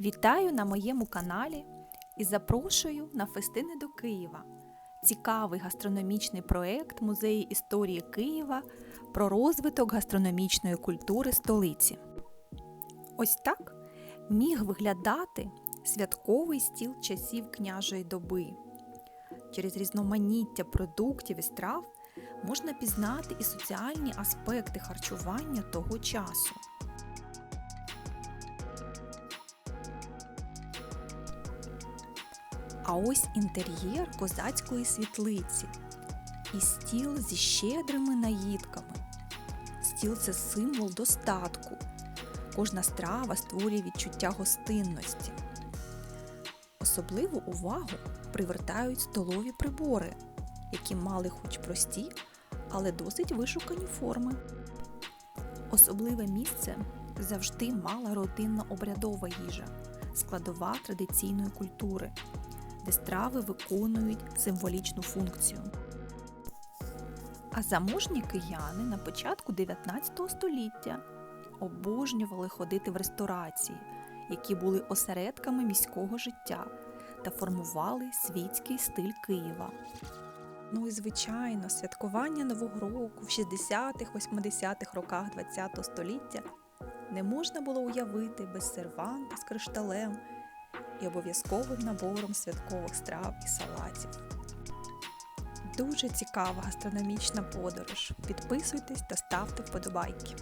Вітаю на моєму каналі і запрошую на фестини до Києва. Цікавий гастрономічний проект Музею історії Києва про розвиток гастрономічної культури столиці. Ось так міг виглядати святковий стіл часів княжої доби. Через різноманіття продуктів і страв можна пізнати і соціальні аспекти харчування того часу. А ось інтер'єр козацької світлиці і стіл зі щедрими наїдками. Стіл це символ достатку. Кожна страва створює відчуття гостинності. Особливу увагу привертають столові прибори, які мали хоч прості, але досить вишукані форми. Особливе місце завжди мала родинно-обрядова їжа, складова традиційної культури, де страви виконують символічну функцію. А заможні кияни на початку 19 століття обожнювали ходити в ресторації, які були осередками міського життя та формували світський стиль Києва. Ну і звичайно, святкування Нового року в 60-х-80-х роках ХХ століття не можна було уявити без серванта з кришталем і обов'язковим набором святкових страв і салатів. Дуже цікава гастрономічна подорож. Підписуйтесь та ставте вподобайки.